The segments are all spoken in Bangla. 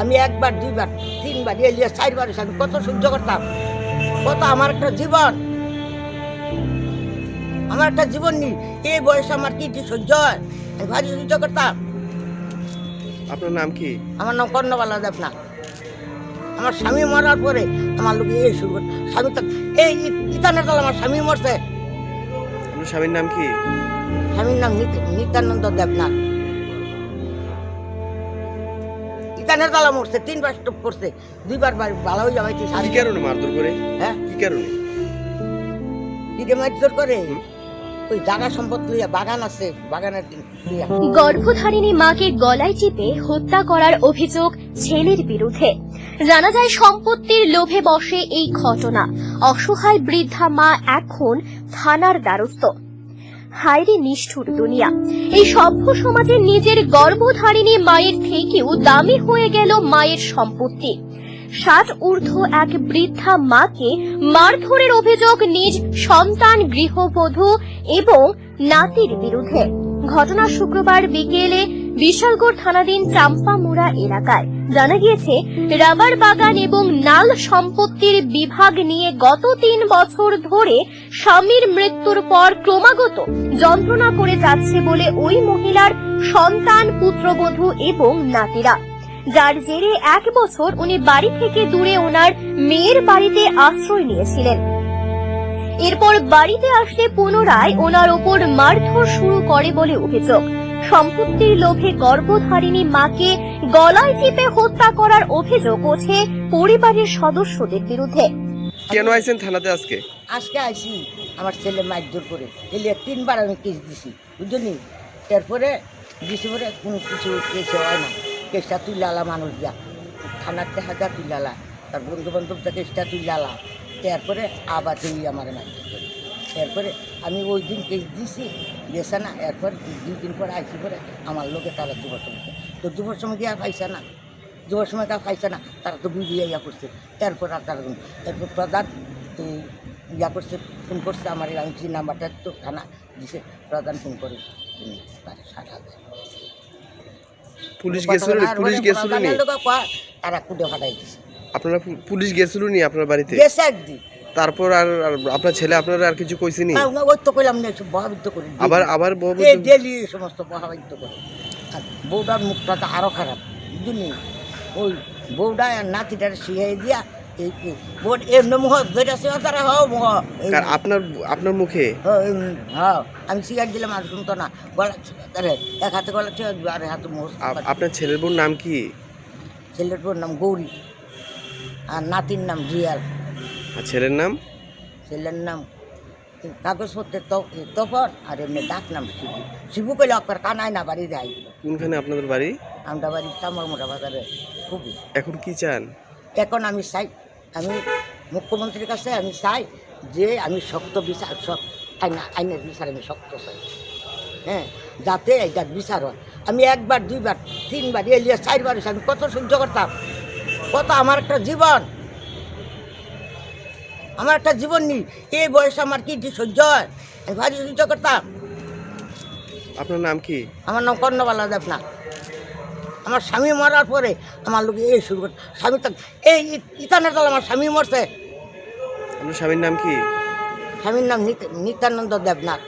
আমি একবার দুইবার তিনবার এলিয়া চারবার আমি কত সহ্য করতাম। কত আমার একটা জীবন। আমার একটা জীবন নেই। এই বয়সে আমার কি কি সহ্য হয়? আমি ভারী সহ্য করতাম। আপনার নাম কি? আমার নাম কর্ণবালা দেবনা আমার স্বামী মরার পরে আমার লোক এই শুরু। স্বামী তো এই ইতানের দল আমার স্বামী মরছে। আপনার স্বামীর নাম কি? স্বামীর নাম নিত- নিত্যানন্দ দেবনাথ। ইতানের দলা মরছে তিনবার স্টপ করছে দুইবার বাড়ি ভালো হয়ে যাবে কি কারণে মারধর করে? হ্যাঁ? কি কারণে? দিকে মারধর করে? ওই জায়গা সম্পদ লইয়া বাগান আছে বাগানের গর্ভধারিণী মাকে গলায় চিপে হত্যা করার অভিযোগ ছেলের বিরুদ্ধে। জানা যায় সম্পত্তির লোভে বসে এই ঘটনা। অসহায় বৃদ্ধা মা এখন থানার দ্বারস্থ। হায়রে নিষ্ঠুর দুনিয়া। এই সভ্য সমাজে নিজের গর্ভধারিণী মায়ের থেকেও দামি হয়ে গেল মায়ের সম্পত্তি। ষাট ঊর্ধ্ব এক বৃদ্ধা মাকে মারধরের অভিযোগ নিজ সন্তান গৃহবধূ এবং নাতির বিরুদ্ধে। ঘটনা শুক্রবার বিকেলে বিশালগড় থানাধীন চাম্পামুড়া এলাকায়। জানা গিয়েছে, রাবার বাগান এবং নাল সম্পত্তির বিভাগ নিয়ে গত তিন বছর ধরে স্বামীর মৃত্যুর পর ক্রমাগত যন্ত্রণা করে যাচ্ছে বলে ওই মহিলার সন্তান, পুত্রবধূ এবং নাতিরা। যার জেরে এক বছর উনি বাড়ি থেকে দূরে ওনার মেয়ের বাড়িতে আশ্রয় নিয়েছিলেন। এরপর বাড়িতে আসলে পুনরায় ওনার ওপর মারধর শুরু করে বলে অভিযোগ। সম্পত্তির লোভে গর্ভধারিণী মাকে গলায় চিপে হত্যা করার অভিযোগ ওঠে পরিবারের সদস্যদের বিরুদ্ধে। কেন আইছেন থানাতে আজকে? আজকে আইসি আমার ছেলে মারধর করে। এলিয়া তিনবার আমি কেস দিছি বুঝলি? এরপরে দিছি পরে কোনো কিছু কেস হয় না। কেসটা তুলালা মানুষ যা। থানার দেখা যা তুলালা তার বন্ধু বান্ধব যা কেসটা তুলালা তারপরে আবার তুই আমার মারধর করে। এরপরে আমি ওই দিন কেস দিছি গেছে না এরপর দুই দিন পরে আইসি পরে আমার লোকে তারা দুবার সময় তো সময় গিয়ে আর পাইছে না দুবার সময় আর পাইছে না তারা তো বিবিয়ে ইয়া করছে তারপর আর তারা এরপর প্রধান তো ইয়া করছে ফোন করছে আমার এই আংটি নাম্বারটা তো থানা দিছে প্রধান ফোন করে তার ষাট হাজার পুলিশ গেছিল পুলিশ গেছিল তারা কুটে ফাটাই দিছে। আপনারা পুলিশ গেছিল নি আপনার বাড়িতে? গেছে একদিন। তারপর আর আর আপনার ছেলে আপনারা আর কিছু কইছেনি হ্যাঁ, ওই তো কইলাম না একটু বহাবিদ্য করে। আবার আবার ডেলি সমস্ত বহাবিদ্য করে। আর বউটার মুখটা তো আরও খারাপ বুঝলি ওই বউটা আর নাতিটার শিখাই দিয়া আপনার আপনার মুখে? হ্যাঁ, হ্যাঁ আমি সিগারেট দিলাম আর শুনতো না। গলা এক হাতে গলা আর হাতে মুখ। আপনার ছেলের বোন নাম কি? ছেলের বোর নাম গৌরী আর নাতির নাম রিয়াল। আর ছেলের নাম? ছেলের নাম কাগজপত্রের তপন আর এমনি ডাক নাম শিবু। শিবু পেলে অক্কর কানায় না বাড়ি যাই কোনখানে আপনাদের বাড়ি? আমরা বাড়ি চামড়া বাজারে খুবই। এখন কি চান? এখন আমি চাই আমি মুখ্যমন্ত্রীর কাছে আমি চাই যে আমি শক্ত বিচার আইনা আইনের বিচার আমি শক্ত চাই। হ্যাঁ যাতে এটার বিচার হয়। আমি একবার দুইবার তিনবার এলিয়া চারবার আমি কত সহ্য করতাম। কত আমার একটা জীবন। আমার একটা জীবন নেই। এই বয়সে আমার কি সহ্য হয়? আমি ভারী সহ্য করতাম। আপনার নাম কি? আমার নাম কর্ণবালা দেবনাথ আমার স্বামী মরার পরে আমার লোক এই শুরু করে স্বামী তো এই ইতানের দল আমার স্বামী মরছে। আপনার স্বামীর নাম কি? স্বামীর নাম নিত্যানন্দ দেবনাথ।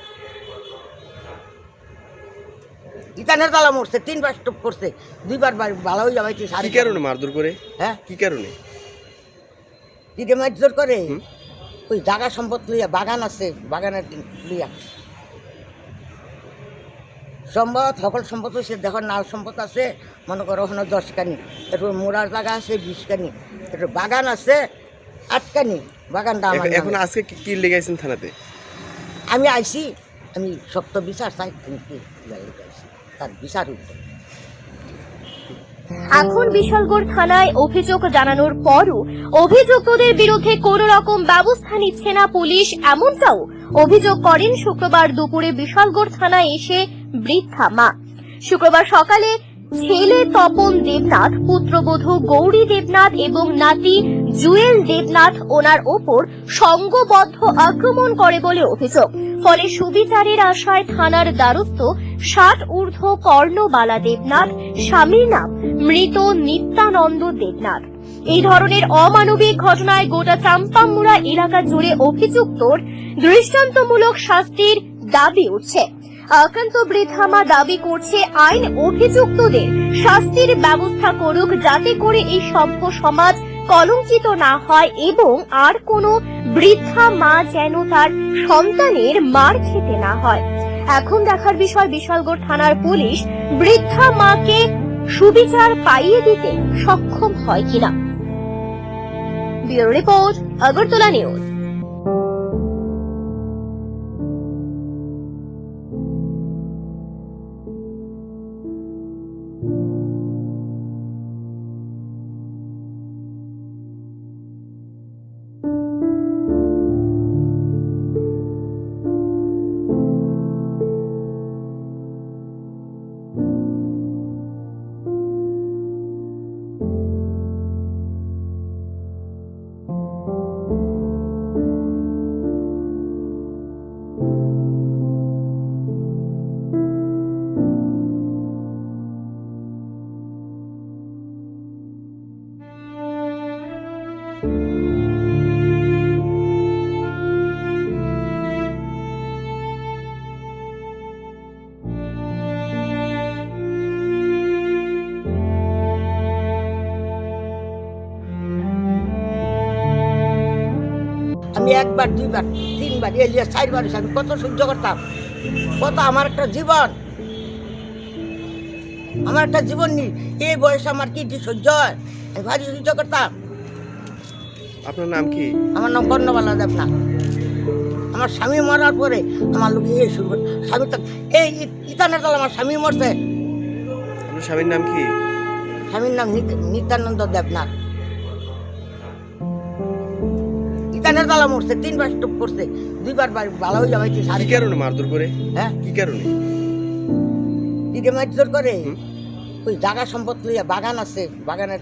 ইতানের দলা মরছে তিনবার স্টপ করছে। দুইবার ভালো হয়ে যাবে কি কারণে মারধর করে? হ্যাঁ? কি কারণে? দিকে মারধর করে। ওই জাগা সম্পদ লইয়া বাগান আছে বাগানের লইয়া। সম্পদ সকল সম্পদ হচ্ছে দেখো নাল সম্পদ আছে মনে করো ওখানে দশ কানি এরপর মোড়ার জায়গা আছে বিশ কানি এরপর বাগান আছে আট কানি বাগানটা আমার এখন- আজকে কি- লেগেছেন থানাতে? আমি আইছি আমি সত্য বিচার চাই তার বিচার উঠবে এখন বিশালগড় থানায় অভিযোগ জানানোর পরও অভিযুক্তদের বিরুদ্ধে কোন রকম ব্যবস্থা নিচ্ছে না পুলিশ, এমনটাও অভিযোগ করেন শুক্রবার দুপুরে বিশালগড় থানায় এসে বৃদ্ধা মা। শুক্রবার সকালে ছেলে তপন দেবনাথ, পুত্রবধূ গৌরী দেবনাথ এবং নাতি জুয়েল দেবনাথ ওনার ওপর সংঘবদ্ধ আক্রমণ করে বলে অভিযোগ। ফলে সুবিচারের আশায় থানার দ্বারস্থ ষাট ঊর্ধ্ব কর্ণবালা দেবনাথ, স্বামীর নাম মৃত নিত্যানন্দ দেবনাথ। এই ধরনের অমানবিক ঘটনায় গোটা চাম্পামুড়া এলাকা জুড়ে অভিযুক্তর দৃষ্টান্তমূলক শাস্তির দাবি উঠছে। আক্রান্ত বৃদ্ধা মা দাবি করছে আইন অভিযুক্তদের শাস্তির ব্যবস্থা করুক যাতে করে এই সভ্য সমাজ কলঙ্কিত না হয় এবং আর কোনো বৃদ্ধা মা যেন তার সন্তানের মার খেতে না হয়। এখন দেখার বিষয় বিশালগড় থানার পুলিশ বৃদ্ধা মাকে সুবিচার পাইয়ে দিতে সক্ষম হয় কিনা। Bureau report, Agartala news. আমি একবার দুইবার তিনবার এলিয়া চারবার আমি কত সহ্য করতাম। কত আমার একটা জীবন। আমার একটা জীবন নেই। এই বয়সে আমার কি যে সহ্য হয়? আমি ভারী সহ্য করতাম। আপনার নাম কি? আমার নাম কর্ণবালা দেবনা আমার স্বামী মরার পরে আমার লোক এই শুরু। স্বামী তো এই ইতানের দল আমার স্বামী মরছে। আপনার স্বামীর নাম কি? স্বামীর নাম নিত্যানন্দ দেবনাথ। ইতানের দলা মরছে তিনবার স্টপ করছে দুইবার ভালো হয়ে যাবে কি কারণে মারধর করে? হ্যাঁ? কি কারণে? দিদি মারধর করে? ওই জায়গা সম্পদ লইয়া বাগান আছে বাগানের